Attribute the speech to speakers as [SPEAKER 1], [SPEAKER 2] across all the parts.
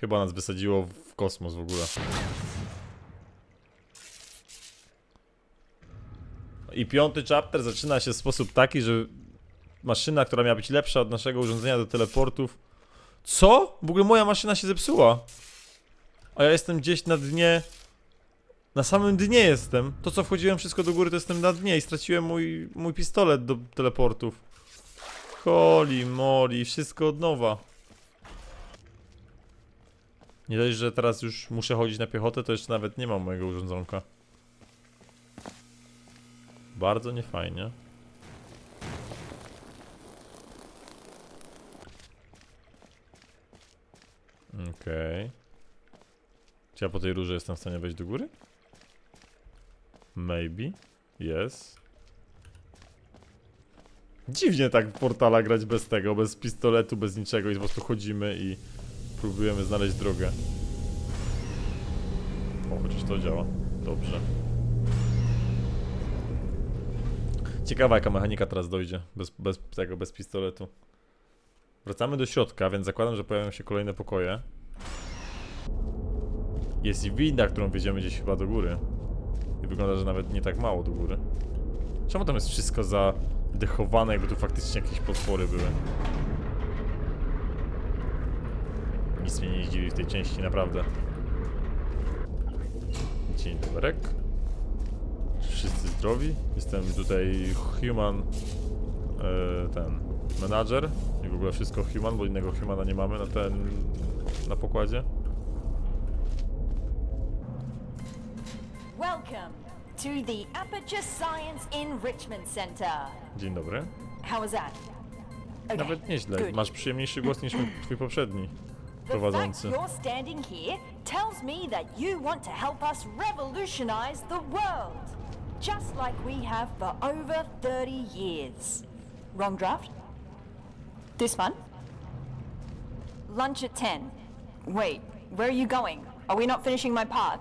[SPEAKER 1] Chyba nas wysadziło w kosmos w ogóle. I piąty chapter zaczyna się w sposób taki, że maszyna, która miała być lepsza od naszego urządzenia do teleportów. Co? W ogóle moja maszyna się zepsuła. A ja jestem gdzieś na dnie. Na samym dnie jestem. To co wchodziłem wszystko do góry, to jestem na dnie i straciłem mój, mój pistolet do teleportów. Holy moly, wszystko od nowa. Nie dość, że teraz już muszę chodzić na piechotę, to jeszcze nawet nie mam mojego urządzonka. Bardzo niefajnie. Okej. Czy ja po tej rurze jestem w stanie wejść do góry? Maybe. Yes. Dziwnie tak w portala grać bez tego, bez pistoletu, bez niczego i po prostu chodzimy i próbujemy znaleźć drogę. O, chociaż to działa. Dobrze. Ciekawa jaka mechanika teraz dojdzie, bez, bez tego, bez pistoletu. Wracamy do środka, więc zakładam, że pojawią się kolejne pokoje. Jest i winda, którą wjedziemy gdzieś chyba do góry. I wygląda, że nawet nie tak mało do góry. Czemu tam jest wszystko zadechowane, jakby tu faktycznie jakieś potwory były? Nic mnie nie zdziwi w tej części, naprawdę. Dzień dobry. Wszyscy zdrowi. Jestem tutaj human, e, ten, menadżer i w ogóle wszystko human, bo innego humana nie mamy na ten, na pokładzie.
[SPEAKER 2] Welcome to the Aperture Science Enrichment Center.
[SPEAKER 1] Dzień dobry.
[SPEAKER 2] How was that?
[SPEAKER 1] Nawet nieźle. Masz przyjemniejszy głos niż twój poprzedni prowadzący.
[SPEAKER 2] tells me that you want to help us revolutionize the world, just like we have for over 30 years. Wrong draft? This one? Lunch at 10. Wait, where are you going? Are we not finishing my part?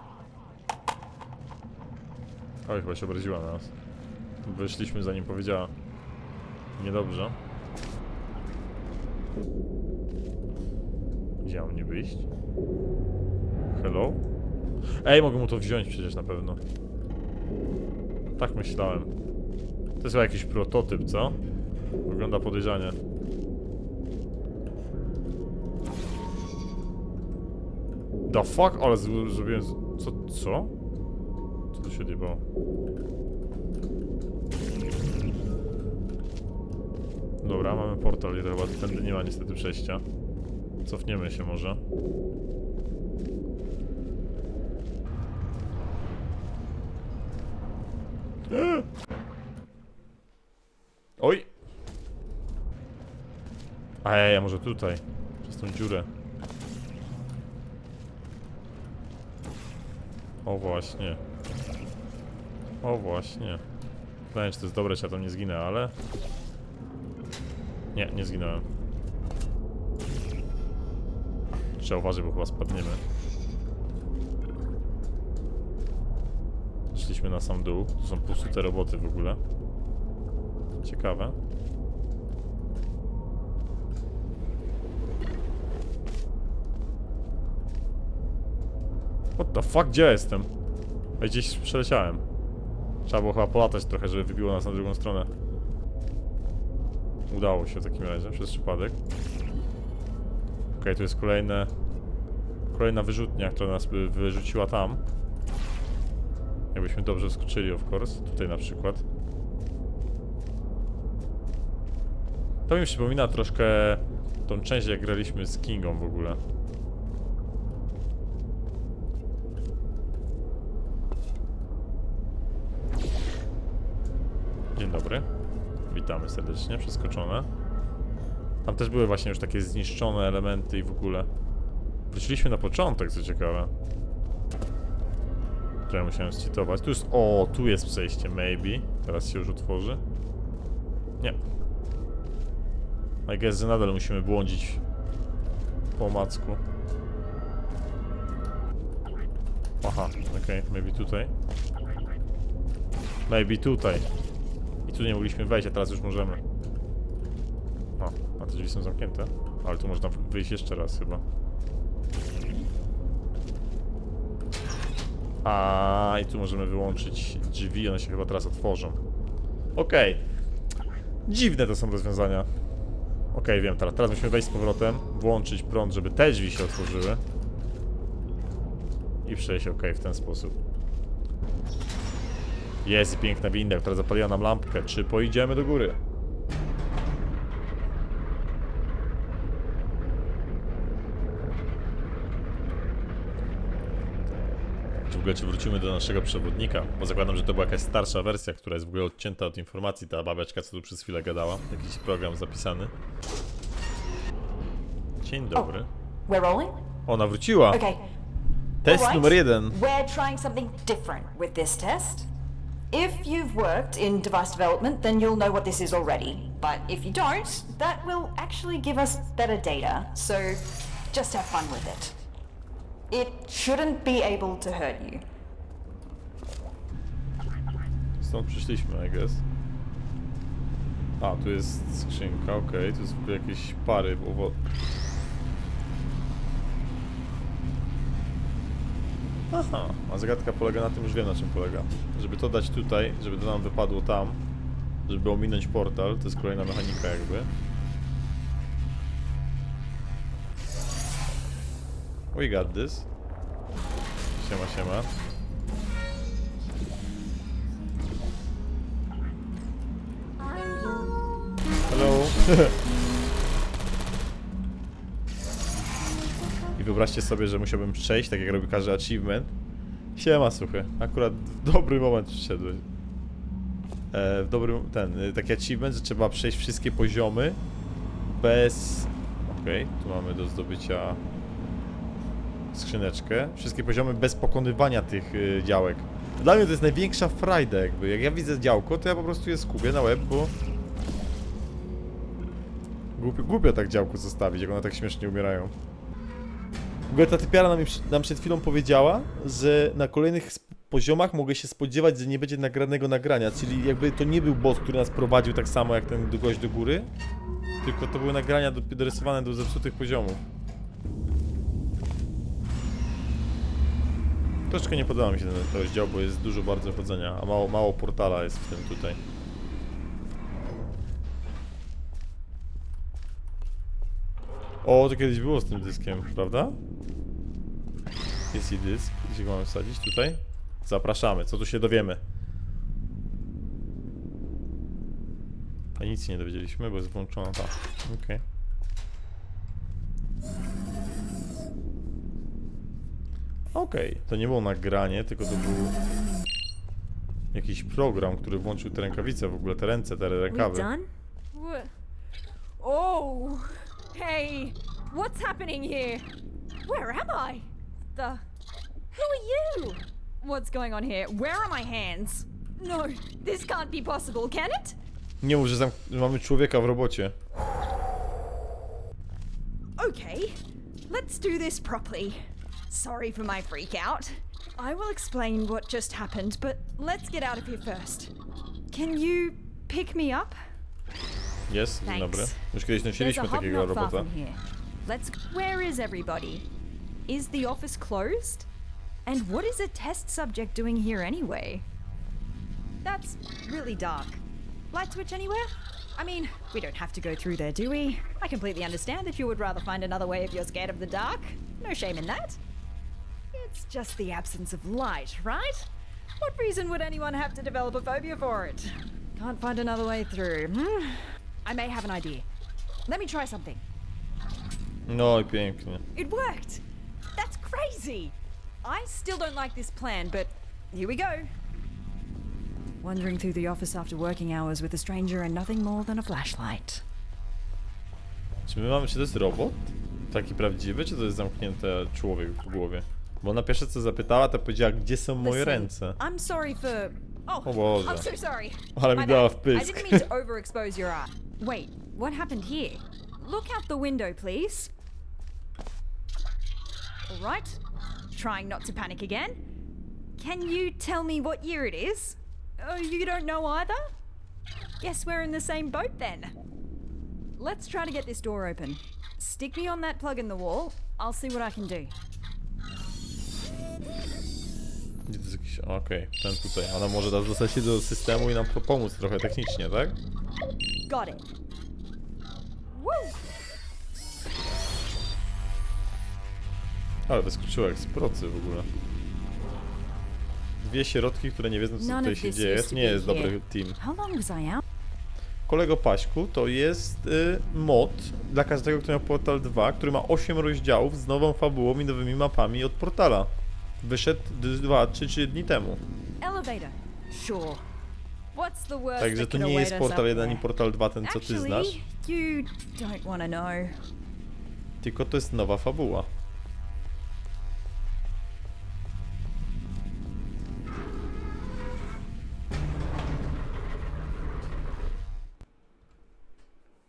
[SPEAKER 1] Oj, chyba się obraziła na nas. Wyszliśmy zanim powiedziała. Niedobrze. Gdzie mam wyjść? Hello? Ej, mogę mu to wziąć przecież na pewno. Tak myślałem. To jest chyba jakiś prototyp, co? Wygląda podejrzanie. The fuck? Ale zrobiłem... Co? Co? Co tu się odjebało? Dobra, mamy portal i chyba tędy nie ma niestety przejścia. Cofniemy się może. Oj! Ej, a może tutaj? Przez tą dziurę. O właśnie. O właśnie. Pytanie, czy to jest dobre, czy ja tam nie zginę, ale... Nie, nie zginąłem. Trzeba uważać, bo chyba spadniemy. Szliśmy na sam dół. Tu są te roboty w ogóle. Ciekawe. What the fuck, gdzie ja jestem? Ej, Gdzieś przeleciałem. Trzeba było chyba polatać trochę, żeby wybiło nas na drugą stronę. Udało się w takim razie, przez przypadek. Okej, tu jest kolejne... Kolejna wyrzutnia, która nas by wyrzuciła tam. Jakbyśmy dobrze wskoczyli, of course. Tutaj na przykład. To mi przypomina troszkę tą część, jak graliśmy z Kingą w ogóle. Dzień dobry. Witamy serdecznie, przeskoczone. Tam też były właśnie już takie zniszczone elementy i w ogóle. Wróciliśmy na początek, co ciekawe. Które musiałem scitować. Tu jest... O, tu jest przejście, maybe. Teraz się już otworzy. Nie. I guess, że nadal musimy błądzić po macku. Aha, okej, maybe tutaj. Maybe tutaj. I tu nie mogliśmy wejść, a teraz już możemy te drzwi są zamknięte. Ale tu można wyjść jeszcze raz chyba. A i tu możemy wyłączyć drzwi, one się chyba teraz otworzą. Okej. Okay. Dziwne to są rozwiązania. Okej, okay, wiem teraz. Teraz musimy wejść z powrotem, włączyć prąd, żeby te drzwi się otworzyły. I przejść okej okay, w ten sposób. Jest piękna winda, która zapaliła nam lampkę. Czy pojedziemy do góry? W ogóle czy wrócimy do naszego przewodnika? Bo zakładam, że to była jakaś starsza wersja, która jest w ogóle odcięta od informacji. Ta babiaczka, co tu przez chwilę gadała. Jakiś program zapisany. Dzień dobry.
[SPEAKER 2] We're rolling?
[SPEAKER 1] Ona wróciła!
[SPEAKER 2] Okay.
[SPEAKER 1] Test
[SPEAKER 2] Alright.
[SPEAKER 1] numer jeden.
[SPEAKER 2] We're trying something different with this test. If you've worked in device development, then you'll know what this is already. But if you don't, that will actually give us better data. So just have fun with it. It shouldn't be able to hurt you.
[SPEAKER 1] Stąd przyszliśmy, I guess. A, tu jest skrzynka, okej, tu jest w ogóle jakieś pary, bo... Aha, a zagadka polega na tym, już wiem na czym polega. Żeby to dać tutaj, żeby to nam wypadło tam, żeby ominąć portal, to jest kolejna mechanika jakby. We got this. Siema, siema. Hello. I wyobraźcie sobie, że musiałbym przejść, tak jak robi każdy achievement. Siema, słuchaj. Akurat w dobry moment przyszedłeś. E, w dobrym, ten, y, taki achievement, że trzeba przejść wszystkie poziomy bez... Okej, tu mamy do zdobycia skrzyneczkę. Wszystkie poziomy bez pokonywania tych y, działek. Dla mnie to jest największa frajda jakby. Jak ja widzę działko, to ja po prostu je skupię na łeb, bo... Głupio, głupio tak działku zostawić, jak one tak śmiesznie umierają. W ogóle ta typiara nam, nam przed chwilą powiedziała, że na kolejnych poziomach mogę się spodziewać, że nie będzie nagranego nagrania, czyli jakby to nie był boss, który nas prowadził tak samo jak ten gość do góry, tylko to były nagrania do, dorysowane do zepsutych poziomów. Troszkę nie podoba mi się ten rozdział, bo jest dużo bardzo chodzenia, a mało, mało portala jest w tym tutaj. O, to kiedyś było z tym dyskiem, prawda? Jest i dysk. Gdzie go mamy wsadzić? Tutaj? Zapraszamy. Co tu się dowiemy? A nic nie dowiedzieliśmy, bo jest włączona ta. Okej. Okej, to nie było nagranie, tylko to był jakiś program, który włączył te rękawice, w ogóle te ręce, te rękawy.
[SPEAKER 3] Oh, hey, what's happening here? Where am I? The. Who are you? What's going on here? Where are my hands? No, this can't be possible, can it?
[SPEAKER 1] Nie mów, że, zam- że mamy człowieka w robocie.
[SPEAKER 3] Okay, let's do this properly. Sorry for my freak out. I will explain what just happened, but let's get out of here first. Can you pick me up?
[SPEAKER 1] Yes, dzień
[SPEAKER 3] Thanks.
[SPEAKER 1] dobry. Już kiedyś nosiliśmy takiego robota.
[SPEAKER 3] Let's. Where is everybody? Is the office closed? And what is a test subject doing here anyway? That's really dark. Light switch anywhere? I mean, we don't have to go through there, do we? I completely understand if you would rather find another way if you're scared of the dark. No shame in that. It's just the absence of light, right? What reason would anyone have to develop a phobia for it? Can't find another way through. Hmm? I may have an idea. Let me try something.
[SPEAKER 1] No i pięknie.
[SPEAKER 3] It worked! That's crazy! I still don't like this plan, but here we go. Wandering through the office after working hours with a stranger and nothing more than a flashlight.
[SPEAKER 1] Czy my mamy, czy to jest robot? Taki prawdziwy, czy to jest zamknięty człowiek w głowie? Bo ona pierwsze co zapytała, to powiedziała, gdzie są moje
[SPEAKER 3] Listen,
[SPEAKER 1] ręce.
[SPEAKER 3] I'm sorry for. Oh,
[SPEAKER 1] O Boże.
[SPEAKER 3] I'm so sorry.
[SPEAKER 1] Ale mi
[SPEAKER 3] My
[SPEAKER 1] dała
[SPEAKER 3] bad.
[SPEAKER 1] w pysk.
[SPEAKER 3] I didn't mean to overexpose your eye. Wait, what happened here? Look out the window, please. All right. Trying not to panic again. Can you tell me what year it is? Oh, you don't know either? Guess we're in the same boat then. Let's try to get this door open. Stick me on that plug in the wall. I'll see what I can do.
[SPEAKER 1] To jest jakiś... Okej, ten tutaj. Ona może nas dostać się do systemu i nam po- pomóc trochę technicznie, tak?
[SPEAKER 3] Got it.
[SPEAKER 2] Woo!
[SPEAKER 1] Ale wyskoczyła jak z procy w ogóle. Dwie sierotki, które nie wiedzą co
[SPEAKER 3] None
[SPEAKER 1] tutaj
[SPEAKER 3] of
[SPEAKER 1] się
[SPEAKER 3] this
[SPEAKER 1] dzieje.
[SPEAKER 3] used
[SPEAKER 1] To nie
[SPEAKER 3] be
[SPEAKER 1] jest
[SPEAKER 3] here.
[SPEAKER 1] dobry team.
[SPEAKER 3] How long was I out?
[SPEAKER 1] Kolego Paśku to jest y, mod dla każdego, kto miał Portal 2, który ma 8 rozdziałów z nową fabułą i nowymi mapami od Portala. Wyszedł 2 czy 3 dni temu. Także to nie jest Portal
[SPEAKER 3] up
[SPEAKER 1] 1 i
[SPEAKER 3] there?
[SPEAKER 1] Portal 2 ten co ty znasz, tylko to jest nowa fabuła.